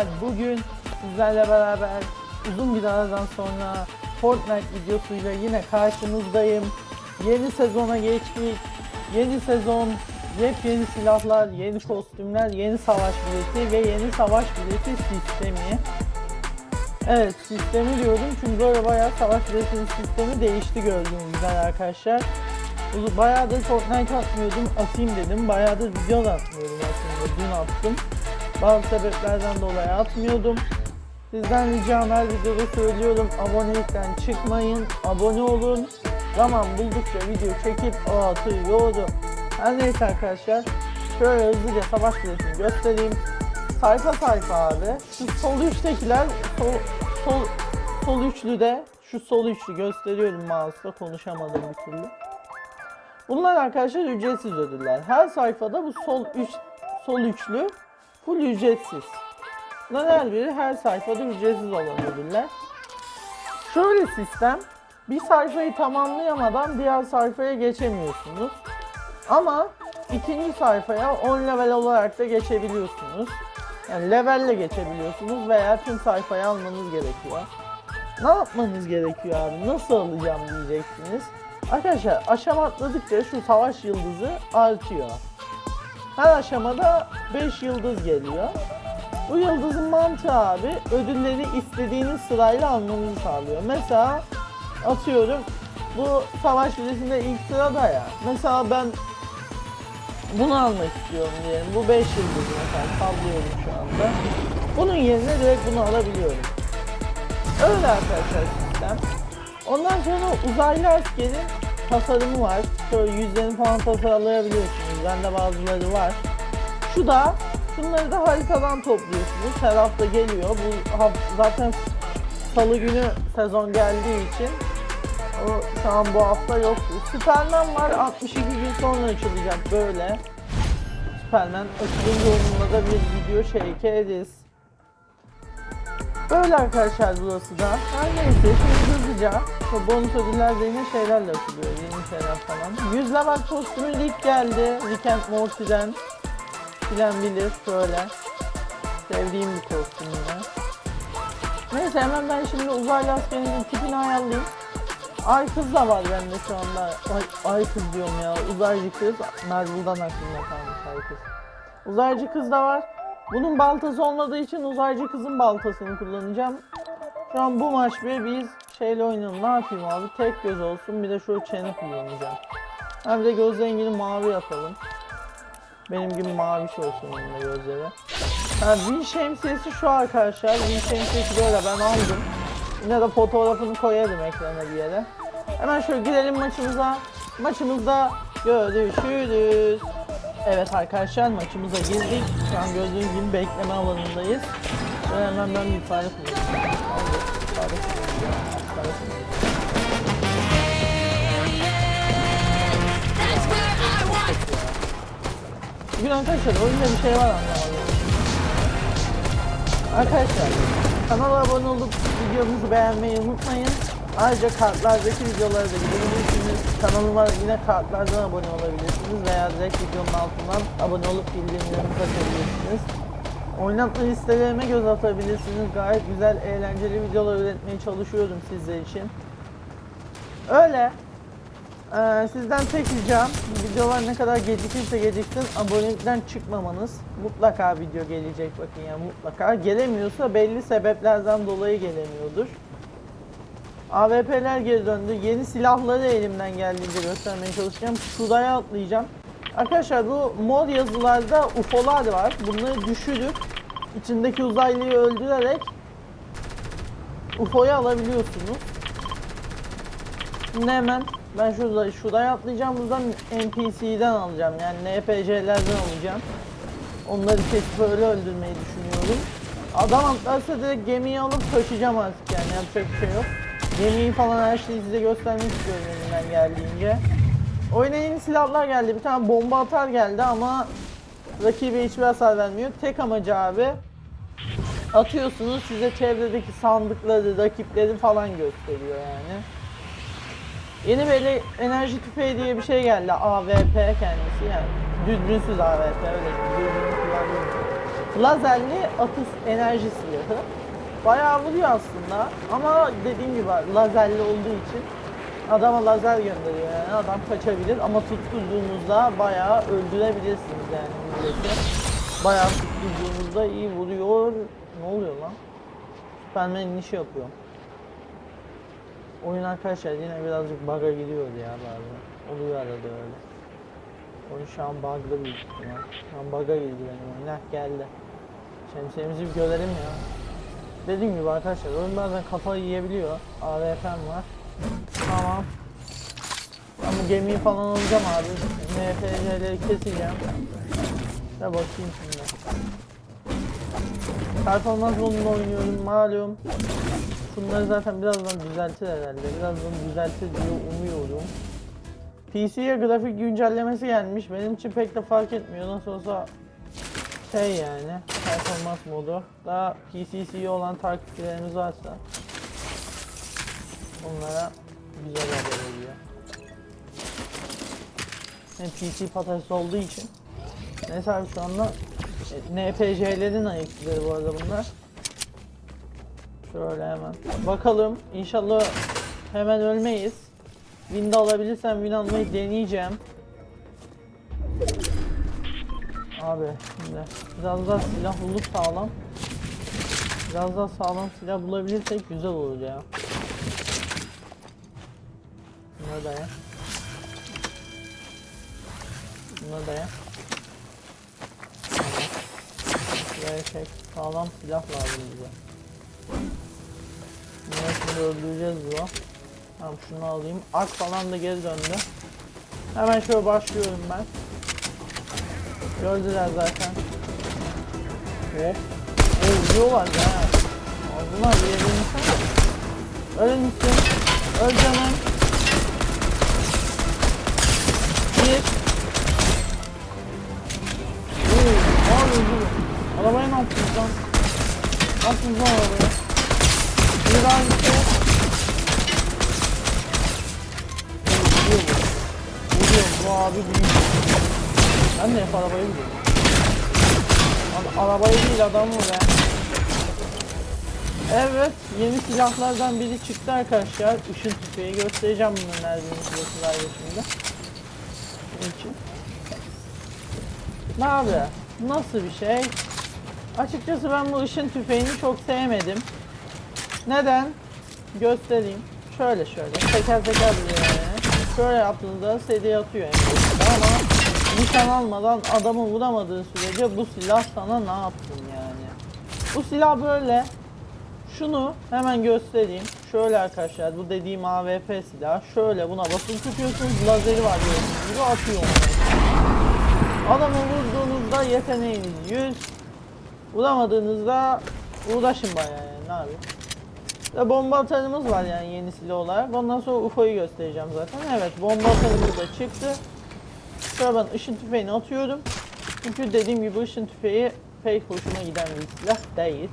Severler. Bugün sizlerle beraber uzun bir aradan sonra Fortnite videosuyla yine karşınızdayım. Yeni sezona geçtik. Yeni sezon, yepyeni silahlar, yeni kostümler, yeni savaş bileti ve yeni savaş bileti sistemi. Evet sistemi diyordum çünkü böyle bayağı savaş biletinin sistemi değişti gördüğünüz üzere arkadaşlar. Bayağıdır Fortnite atmıyordum, atayım dedim. Bayağıdır video da atmıyordum aslında, dün attım. Bazı sebeplerden dolayı atmıyordum. Sizden ricam her videoda söylüyorum, abonelikten çıkmayın, abone olun. Zaman buldukça video çekip atıyorum. Her neyse arkadaşlar, şöyle hızlıca savaş biletini göstereyim. Sayfa sayfa abi. Şu sol üçtekiler, sol, sol, sol üçlüde, şu sol üçlü gösteriyorum mouse'da konuşamadım bir türlü. Bunlar arkadaşlar ücretsiz ödüller. Her sayfada bu sol üç sol üçlü full ücretsiz. Bunların her biri her sayfada ücretsiz olan ödüller. Şöyle sistem, bir sayfayı tamamlayamadan diğer sayfaya geçemiyorsunuz. Ama ikinci sayfaya 10 level olarak da geçebiliyorsunuz. Yani levelle geçebiliyorsunuz veya tüm sayfayı almanız gerekiyor. Ne yapmanız gerekiyor abi? Nasıl alacağım diyeceksiniz. Arkadaşlar aşama atladıkça şu savaş yıldızı artıyor. Her aşamada 5 yıldız geliyor. Bu yıldızın mantığı abi ödülleri istediğiniz sırayla almanızı sağlıyor. Mesela atıyorum bu savaş biletinde ilk sırada ya. Mesela ben bunu almak istiyorum diyelim. Bu 5 yıldız mesela sallıyorum şu anda. Bunun yerine direkt bunu alabiliyorum. Öyle arkadaşlar sistem. Ondan sonra uzaylı askerin tasarımı var. Şöyle yüzlerini falan tasarlayabiliyorsunuz. Bende bazıları var. Şu da şunları da haritadan topluyorsunuz. Her hafta geliyor. Bu haf- zaten salı günü sezon geldiği için o şu an bu hafta yok. Superman var 62 gün sonra açılacak böyle. Superman açılınca onunla da bir video çekeriz. Böyle arkadaşlar burası da. Her neyse şimdi hızlıca bonus ödüller yine şeylerle açılıyor. Yeni şeyler falan. 100 level kostümü ilk geldi. And Morty'den. Bilen bilir şöyle. Sevdiğim bir kostüm yine. Neyse hemen ben şimdi uzaylı askerinin tipini ayarlayayım. Ay kız da var bende şu anda. Ay, ay kız diyorum ya. Uzaycı kız. Marvel'dan aklımda kalmış ay kız. Uzaycı kız da var. Bunun baltası olmadığı için uzaycı kızın baltasını kullanacağım. Şu an bu maç bir biz şeyle oynayalım. Ne yapayım abi? Tek göz olsun. Bir de şu çene kullanacağım. Ha bir de göz rengini mavi yapalım. Benim gibi mavi şey olsun da gözleri. Ha Win şemsiyesi şu arkadaşlar. Win şemsiyesi böyle ben aldım. Yine de fotoğrafını koyarım ekrana bir yere. Hemen şöyle girelim maçımıza. Maçımızda görüşürüz. Evet arkadaşlar maçımıza girdik. Şu an gördüğünüz gibi bekleme alanındayız. Ve hemen ben bir fare kullanacağım. Hadi, fare kullanacağım. Fare kullanacağım. That's where I want. Bugün arkadaşlar oyunda bir şey var anlamadım. Arkadaşlar kanala abone olup videomuzu beğenmeyi unutmayın. Ayrıca kartlardaki videoları da gidebilirsiniz. Kanalıma yine kartlardan abone olabilirsiniz veya direkt videonun altından abone olup bildirimlerinizi açabilirsiniz. Oynatma listelerime göz atabilirsiniz. Gayet güzel, eğlenceli videolar üretmeye çalışıyorum sizler için. Öyle. Ee, sizden tek ricam videolar ne kadar gecikirse geciksin abonelikten çıkmamanız. Mutlaka video gelecek bakın yani mutlaka. Gelemiyorsa belli sebeplerden dolayı gelemiyordur. AWP'ler geri döndü. Yeni silahları elimden geldiğince göstermeye çalışacağım. Şuraya atlayacağım. Arkadaşlar bu mor yazılarda UFO'lar var. Bunları düşürüp içindeki uzaylıyı öldürerek UFO'yu alabiliyorsunuz. Şimdi hemen ben şurada şuraya atlayacağım buradan NPC'den alacağım yani NPC'lerden alacağım. Onları kesip öyle öldürmeyi düşünüyorum. Adam atlarsa direkt gemiyi alıp taşıyacağım artık yani yapacak bir şey yok. Gemiyi falan her şeyi size göstermek istiyorum elimden geldiğince. Oyuna yeni silahlar geldi. Bir tane bomba atar geldi ama rakibe hiçbir hasar vermiyor. Tek amacı abi atıyorsunuz size çevredeki sandıkları, rakipleri falan gösteriyor yani. Yeni böyle enerji tüfeği diye bir şey geldi. AWP kendisi yani. Düzgünsüz AWP öyle. Düzgün kullanıyorum. Lazerli atış enerji silahı. Bayağı vuruyor aslında ama dediğim gibi lazerli olduğu için adama lazer gönderiyor yani adam kaçabilir ama tutturduğunuzda bayağı öldürebilirsiniz yani milleti. Bayağı tutturduğunuzda iyi vuruyor. Ne oluyor lan? Superman inişi yapıyor. Oyun arkadaşlar yine birazcık bug'a gidiyor ya bazen. Oluyor arada öyle. Oyun şu an bug'da büyük ihtimal. Şu an bug'a girdi benim oyun. Geldi. Şemsiyemizi bir görelim ya. Dediğim gibi arkadaşlar oyun bazen kafayı yiyebiliyor. AWP'm var. Tamam. Ben bu gemiyi falan alacağım abi. NFC'leri keseceğim. Ve bakayım şimdi. Performans modunda oynuyorum malum. Şunları zaten birazdan düzeltir herhalde. Birazdan düzeltir diye umuyorum. PC'ye grafik güncellemesi gelmiş. Benim için pek de fark etmiyor. Nasıl olsa şey yani performans modu. Daha PC'si olan takipçilerimiz varsa onlara güzel haber oluyor. Hem PC patates olduğu için Neyse abi şu anda e, NPC'lerin ayıkları bu arada bunlar. Şöyle hemen. Bakalım. İnşallah hemen ölmeyiz. Win alabilirsem win almayı deneyeceğim. Abi şimdi biraz daha silah bulup sağlam. Biraz daha sağlam silah bulabilirsek güzel olur ya. Bunları da ya. Bunları da ya. Şuraya çek. Sağlam silah lazım bize. Bunları şimdi öldüreceğiz bu. Tamam şunu alayım. Ak falan da geri döndü. Hemen şöyle başlıyorum ben. Gördüler zaten. Hop. Oo vuruyorlar ya. Ağzına bir yerin insan. Ölün misin? Öl canım. Bir. Oo, abi öldü. Arabaya ne yaptınız lan? Ne yaptınız lan arabaya? Bir daha gitti. Oo, Vuruyor bu. Vuruyor bu abi büyük. Ben de hep arabaya gidiyorum. Lan arabayı değil adamı be. Evet, yeni silahlardan biri çıktı arkadaşlar. Işın tüfeği göstereceğim bunun nerede silahlar şimdi. için. Ne abi? Nasıl bir şey? Açıkçası ben bu ışın tüfeğini çok sevmedim. Neden? Göstereyim. Şöyle şöyle. Teker teker yani. Şöyle yaptığınızda seri atıyor başında ama nişan almadan adamı vuramadığın sürece bu silah sana ne yapsın yani? Bu silah böyle. Şunu hemen göstereyim. Şöyle arkadaşlar bu dediğim AWP silah. Şöyle buna basılı tutuyorsunuz. Lazeri var gördüğünüz gibi atıyor onu. Adamı vurduğunuzda yeteneğiniz 100. Vuramadığınızda uğraşın bayağı yani ne yapayım. Ve bomba atarımız var yani yeni silah olarak. Ondan sonra UFO'yu göstereceğim zaten. Evet bomba atarımız da çıktı. Şöyle ben ışın tüfeğini atıyorum. Çünkü dediğim gibi ışın tüfeği pek hoşuma giden bir silah değil.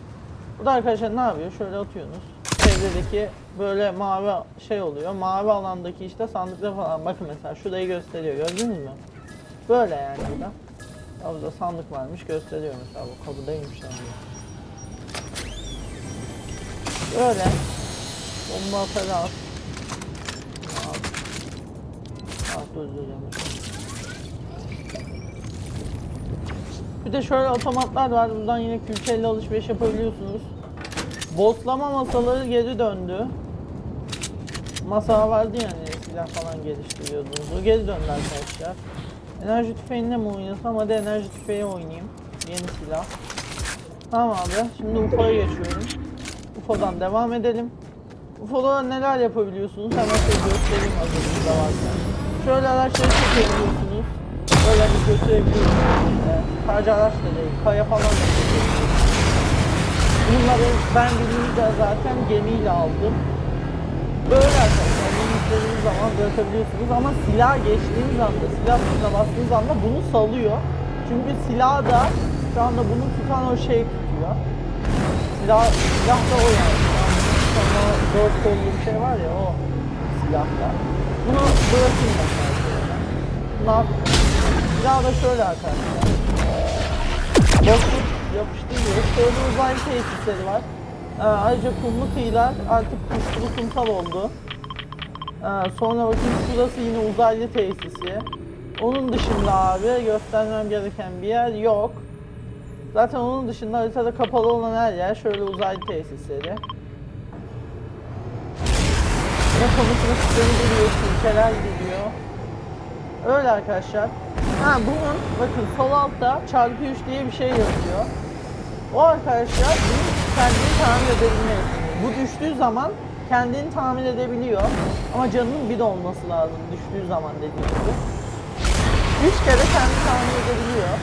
Bu da arkadaşlar ne yapıyor? Şöyle atıyorsunuz. Çevredeki böyle mavi şey oluyor. Mavi alandaki işte sandıklar falan. Bakın mesela şurayı gösteriyor. Gördünüz mü? Böyle yani burada. Ya burada sandık varmış gösteriyor mesela bu kapıdaymış sandık. Böyle. Bomba. At. At dur dur yanlış. Bir de şöyle otomatlar var. Buradan yine külçeli alışveriş yapabiliyorsunuz. Boslama masaları geri döndü. Masa vardı yani silah falan geliştiriyordunuz. O geri döndü arkadaşlar. Enerji tüfeğinde mi oynasam? Hadi enerji tüfeği oynayayım. Yeni silah. Tamam abi. Şimdi UFO'ya geçiyorum. UFO'dan devam edelim. UFO'da neler yapabiliyorsunuz? Hemen size göstereyim hazırınızda varsa. Şöyle araçları çekebiliyorsunuz. Böyle bir götürebiliyorsunuz. Ee, sadece araç da değil, kaya falan da çekebiliyorsunuz. Bunları ben birini de zaten gemiyle aldım. Böyle arkadaşlar bunu istediğiniz zaman bırakabiliyorsunuz ama silah geçtiğiniz anda, silah tuşuna bastığınız anda bunu salıyor. Çünkü silah da şu anda bunu tutan o şey tutuyor. Silah, silah da o yani. Sonra dört kollu bir şey var ya o silahla. Bunu bırakayım ben. Ne? Silah da şöyle arkadaşlar. Boşluk yapıştırıyoruz. Şöyle uzaylı tesisleri var. Ee, ayrıca kumlu kıyılar artık kuşlu kumsal oldu. Ee, sonra bakın şurası yine uzaylı tesisi. Onun dışında abi göstermem gereken bir yer yok. Zaten onun dışında haritada kapalı olan her yer şöyle uzaylı tesisleri. Ve konusunda sistemi geliyor, ülkeler geliyor. Öyle arkadaşlar. Ha bunun bakın sol altta çarpı 3 diye bir şey yazıyor. O arkadaşlar bunu kendini tamir edebilme yeteneği. Bu düştüğü zaman kendini tamir edebiliyor. Ama canının bir de olması lazım düştüğü zaman dediğim gibi. 3 kere kendini tamir edebiliyor.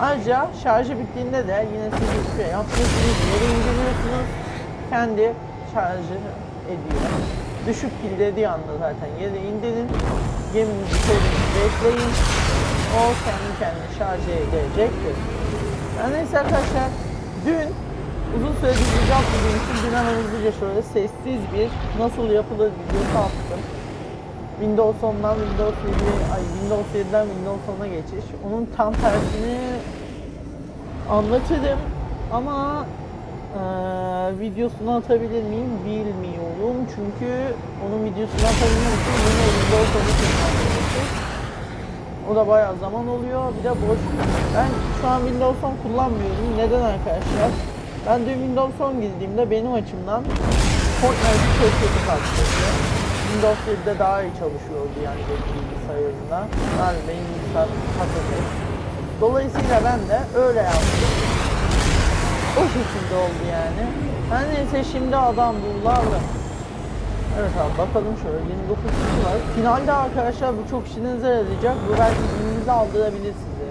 Ayrıca şarjı bittiğinde de yine siz hiçbir şey yapmıyorsunuz. Yere indiriyorsunuz. Kendi şarjı ediyor. Düşük pil dediği anda zaten yere indirin. Geminizi koyun, bekleyin. O kendi kendine şarj edecektir. Yani neyse arkadaşlar, dün uzun süredir video atmadığım için dün hemen hızlıca şöyle sessiz bir nasıl yapılır videosu attım. Windows 10'dan Windows 7, ay Windows 7'den Windows 10'a geçiş. Onun tam tersini anlatırım ama eee, videosunu atabilir miyim bilmiyorum. Çünkü onun videosunu atabilmem için yine Windows 10'u kurmam gerekir. O da bayağı zaman oluyor. Bir de boş. Ben şu an Windows 10 kullanmıyorum. Neden arkadaşlar? Ben dün Windows 10 girdiğimde benim açımdan Fortnite'ı çok kötü karşıladı. Windows 7'de daha iyi çalışıyordu yani benim bilgisayarımda. Yani benim bilgisayarım. Dolayısıyla ben de öyle yaptım. O şekilde oldu yani. Her neyse şimdi adam bullardı. Evet abi bakalım şöyle 29 kişi var. Finalde arkadaşlar bu çok işinize yarayacak. Bu belki dilinizi aldırabilir sizi.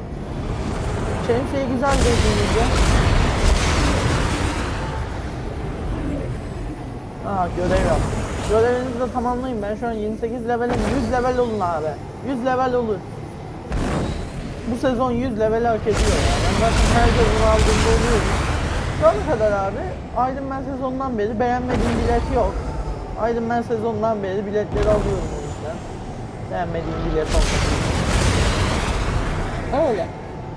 Şemsiye güzel dediğinizde. Aa görev yaptım. Görevinizi de tamamlayın. Ben şu an 28 levelim. 100 level olun abi. 100 level olur. Bu sezon 100 level hak ediyor ya. Ben zaten her sezon aldığımda oluyorum. Şu ana kadar abi Iron Man sezonundan beri beğenmediğim bilet yok. Iron Man sezonundan beri biletleri alıyorum o yüzden. Beğenmediğim bilet olmadı. Öyle.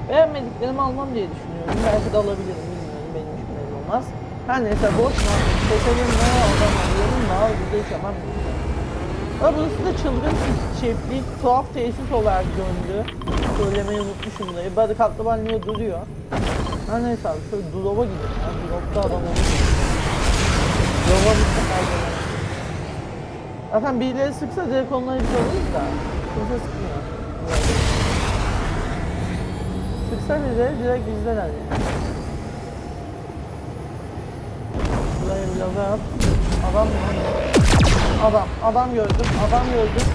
Beğenmediklerimi almam diye düşünüyorum. Belki de alabilirim bilmiyorum. Benim için belli olmaz. Her neyse boş mu? Seçelim ne adam alıyorum bir de içemem. Burası da çılgın çiftlik, tuhaf tesis olarak döndü. Söylemeyi unutmuşum dayı. Barikatlı banyo duruyor. Her neyse abi şöyle drop'a gidelim. Ya. Drop'ta adam olur. Drop'a gitse kaybolalım. Zaten birileri sıksa direkt onları biz alırız da. Kimse sıkmıyor. Sıksa bize direkt bizdeler yani. Burayı bir laza yap. Adam mı? Adam. Adam gördüm. Adam gördüm.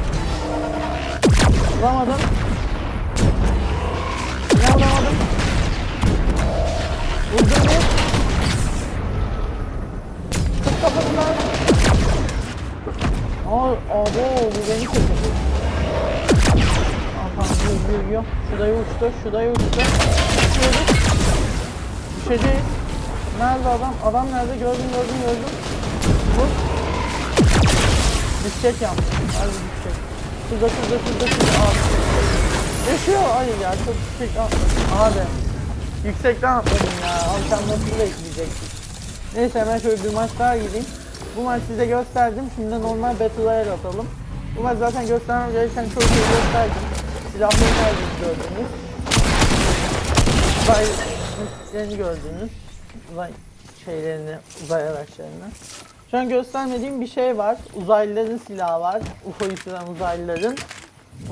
Vuramadım. Ne vuramadım? Vurdum bir. Kız kafasına. Aa, abo bu beni kesildi. Aha yürü yürü yürü. Şuraya uçtu, şuraya uçtu. Uçuyoruz. Düşeceğiz. Nerede adam? Adam nerede? Gördüm gördüm gördüm. Vur. Düşecek yalnız. Harbi düşecek. Şurada şurada şurada şurada. Abi. Yaşıyor. Hayır ya çok yüksek. Abi. Yüksekten atladım ya. Alçan nasıl bekleyecektik. Neyse hemen şöyle bir maç daha gideyim. Bu maç size gösterdim. Şimdi normal Battle Royale atalım. Bu maç zaten göstermem gereken çok şey gösterdim. Silahları nerede gördünüz. Uzay şeylerini gördünüz. Uzay şeylerini, uzay araçlarını. Şu an göstermediğim bir şey var. Uzaylıların silahı var. UFO'yu süren uzaylıların.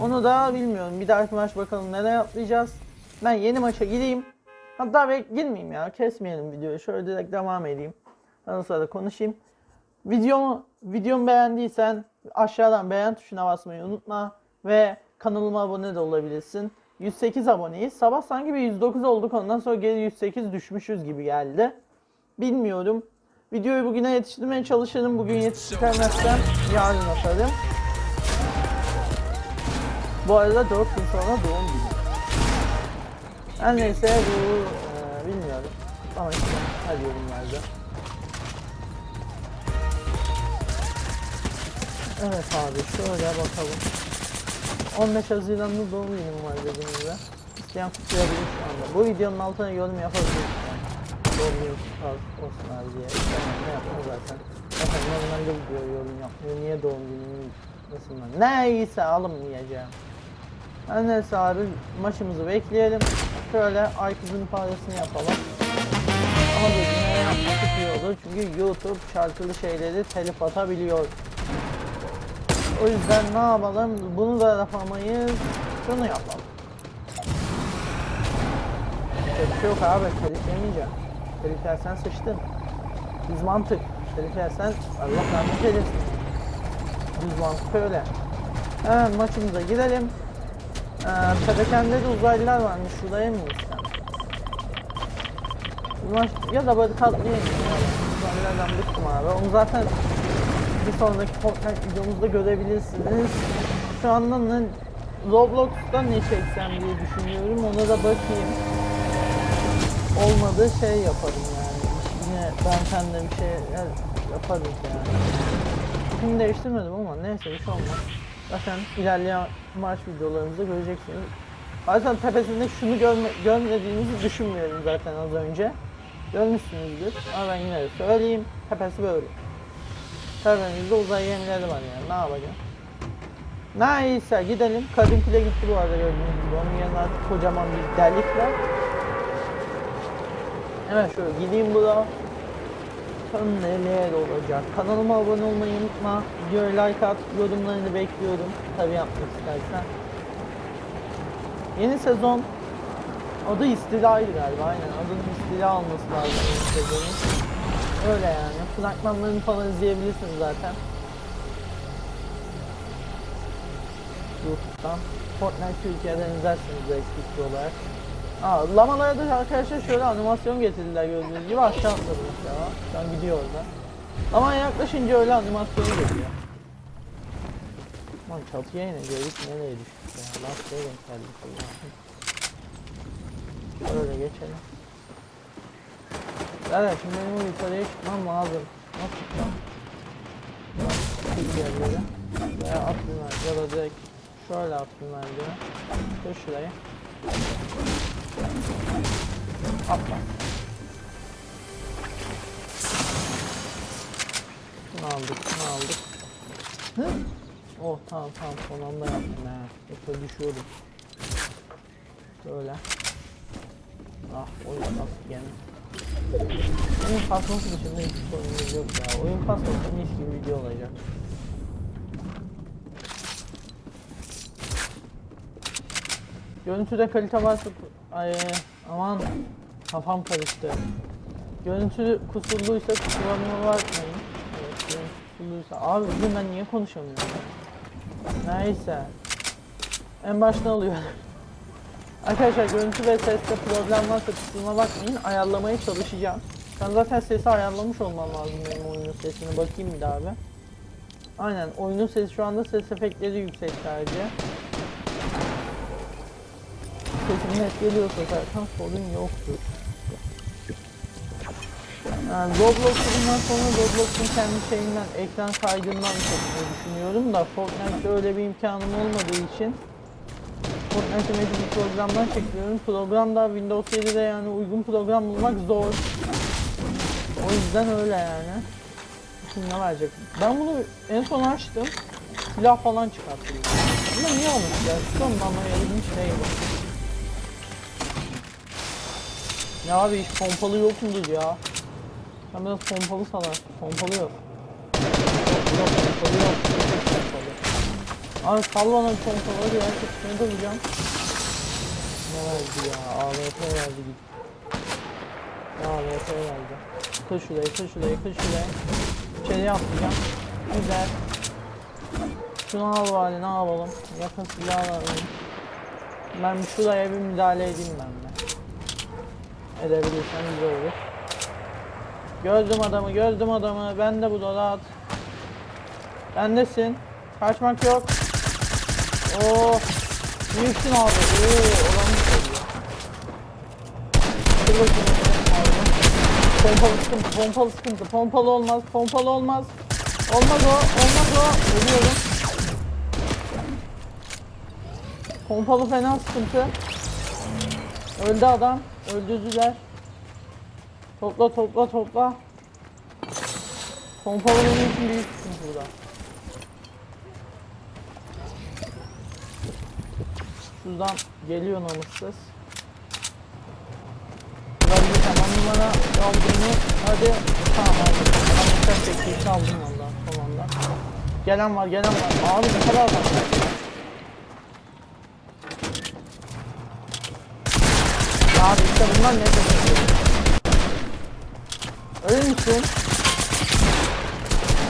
Onu da bilmiyorum. Bir dahaki maç bakalım nereye atlayacağız. Ben yeni maça gideyim. Hatta ben girmeyeyim ya. Kesmeyelim videoyu. Şöyle direkt devam edeyim. Sonra da konuşayım. Videomu, videomu beğendiysen aşağıdan beğen tuşuna basmayı unutma. Ve kanalıma abone de olabilirsin. 108 aboneyiz. Sabah sanki bir 109 olduk. Ondan sonra geri 108 düşmüşüz gibi geldi. Bilmiyorum. Videoyu bugüne yetiştirmeye çalışırım. Bugün yetiştiremezsem yarın atarım. Bu arada 4 gün sonra doğum günü. Her neyse bu e, bilmiyorum. Ama işte her yorumlarda. Evet abi şöyle bakalım. 15 Haziran'da doğum günüm var dediğim gibi. İsteyen kutlayabilir şu anda. Bu videonun altına yorum yapabilir. Yani. Doğum günü kutlu olsun abi diye. Tamam ne yapma zaten. Zaten normalde video yorum yapmıyor. Niye doğum gününü nasıl Neyse alınmayacağım. Her neyse abi maçımızı bekleyelim. Şöyle Aykız'ın parasını yapalım. Ama dediğine yapması iyi. Çünkü YouTube şarkılı şeyleri telif atabiliyor. O yüzden ne yapalım? Bunu da yapamayız. Şunu yapalım. Yapacak bir şey yok abi. Telif yemeyeceğim. Telif yersen sıçtın. Düz mantık. Telif yersen Allah rahmet eylesin. Düz mantık öyle. Hemen maçımıza gidelim. Ee, Pedekende de uzaylılar varmış. Şuraya mı gitsem? Ya da böyle katlayayım. Uzaylılardan bıktım abi. Onu zaten bir sonraki Fortnite videomuzda görebilirsiniz. Şu anda ne, Roblox'ta ne çeksem diye düşünüyorum. Ona da bakayım. Olmadı şey yaparım yani. Yine ben kendim bir şey yaparız yani. Şimdi değiştirmedim ama neyse bir şey olmaz. Zaten ilerleyen maç videolarımızda göreceksiniz. Zaten tepesinde şunu görme, görmediğinizi düşünmüyorum zaten az önce. Görmüşsünüzdür ama ben yine de söyleyeyim. Tepesi böyle. Tepemizde uzay gemileri var yani ne yapacağım. Neyse gidelim. Kadın kule gitti bu arada gördüğünüz gibi. Onun yanına artık kocaman bir delik var. Hemen şöyle gideyim burada. Bakalım neler olacak. Kanalıma abone olmayı unutma. Videoya like at. Yorumlarını bekliyorum. Tabi yapmak istersen. Yeni sezon adı istilaydı galiba. Aynen adının istila olması lazım yeni sezonun. Öyle yani. Fragmanlarını falan izleyebilirsiniz zaten. YouTube'dan. Fortnite Türkiye'den izlersiniz eksik olarak. Aa, lamalara da arkadaşlar şöyle animasyon getirdiler gördüğünüz gibi aşağı atladı mesela. Şu an gidiyor orada. Lamaya yaklaşınca öyle animasyonu geliyor. Lan çatıya ineceğiz nereye düştük ya? Denk geldik Allah'ım. Şöyle geçelim. Evet şimdi benim yukarıya çıkmam lazım. Nasıl çıkacağım? Bir yerlere. Veya atlayayım ya da direkt şöyle atlayayım bence. Dur şuraya. Atla. Şunu aldık, şunu aldık. Hı? Oh tamam tamam son anda yaptım ha. Yoksa düşüyordum. Böyle. Ah oyun nasıl gene. Oyun kasması dışında hiç sorunumuz yok ya. Oyun kasması mis gibi video olacak. Görüntüde kalite varsa ay aman kafam karıştı. Görüntü kusurluysa kusurlarıma bakmayın. Evet, görüntü kusurluysa. Abi bugün ben niye konuşamıyorum? Neyse. En baştan alıyorum. Arkadaşlar görüntü ve seste problem varsa kusuruma bakmayın. Ayarlamaya çalışacağım. Ben zaten sesi ayarlamış olmam lazım benim oyunun sesini. Bakayım bir daha bir. Aynen oyunun sesi şu anda ses efektleri yüksek sadece. Sesim net geliyorsa zaten sorun yoktur. Yani Roblox bundan sonra Roblox'un kendi şeyinden, ekran kaydından çekmeyi düşünüyorum da Fortnite'de öyle bir imkanım olmadığı için Fortnite'ı mecbur programdan çekiyorum. Programda Windows 7'de yani uygun program bulmak zor. O yüzden öyle yani. Şimdi ne verecek? Ben bunu en son açtım. Silah falan çıkarttım. Ama niye olmuş ya? Sonunda anlayalım hiç değil. Ya abi hiç pompalı yok mudur ya? Sen biraz pompalı salar. Pompalı yok. Yok pompalı yok. Yok pompalı. Abi sal bana bir pompalı hadi ya. Ne duracağım? Ne verdi ya? AWP verdi git. Ya AWP verdi. Kır şurayı, kır şurayı, kır şurayı. İçeriye atlayacağım. Güzel. Şunu al bari ne yapalım? Yakın silah alalım. Ben şuraya bir müdahale edeyim ben de. Edebilirsen güzel olur. Gördüm adamı, gördüm adamı. Ben de bu da rahat. Bendesin. Kaçmak yok. Oo. Büyüksün abi. Oo, olanı söylüyor. Dur bakayım. Aldım. Pompalı sıkıntı, pompalı sıkıntı. Pompalı olmaz, pompalı olmaz. Olmaz o, olmaz o. Ölüyorum. Pompalı fena sıkıntı. Öldü adam. Öldürdüler. Topla topla topla. Pompalı benim için büyük sıkıntı burada. Şuradan geliyor namussuz. Burada tamam numara aldığını hadi tamam aldım. Ben uçak tekniği aldım valla son anda. Gelen var gelen var. Abi ne kadar var? Abi işte bunlar ne demek? Öyle misin?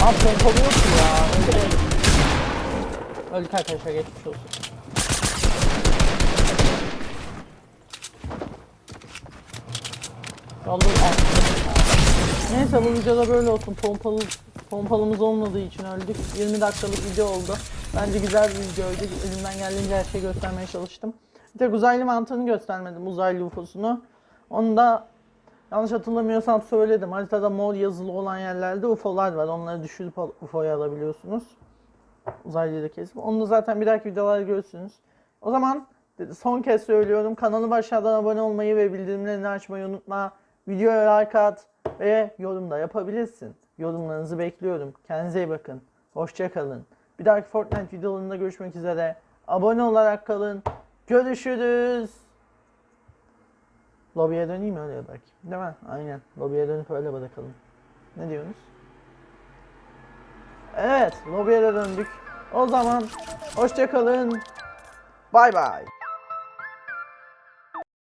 Abi pompalı yok ya. Öldü. Öldük arkadaşlar geçmiş olsun. Neyse bu videoda böyle olsun. Pompalı pompalımız olmadığı için öldük. 20 dakikalık video oldu. Bence güzel bir videoydu. Elimden geldiğince her şeyi göstermeye çalıştım. Bir tek uzaylı mantığını göstermedim. Uzaylı UFO'sunu. Onu da yanlış hatırlamıyorsam söyledim. Haritada mor yazılı olan yerlerde UFO'lar var. Onları düşürüp UFO'ya alabiliyorsunuz. Uzaylıyı da kesip. Onu da zaten bir dahaki videolarda görürsünüz. O zaman son kez söylüyorum. Kanalıma aşağıdan abone olmayı ve bildirimlerini açmayı unutma. Videoya like at ve yorum da yapabilirsin. Yorumlarınızı bekliyorum. Kendinize iyi bakın. Hoşça kalın. Bir dahaki Fortnite videolarında görüşmek üzere. Abone olarak kalın. Görüşürüz. Lobiye döneyim öyle bak. Değil mi? Aynen. Lobiye dönüp öyle bırakalım. Ne diyorsunuz? Evet, lobiye de döndük. O zaman hoşça kalın. Bay bay.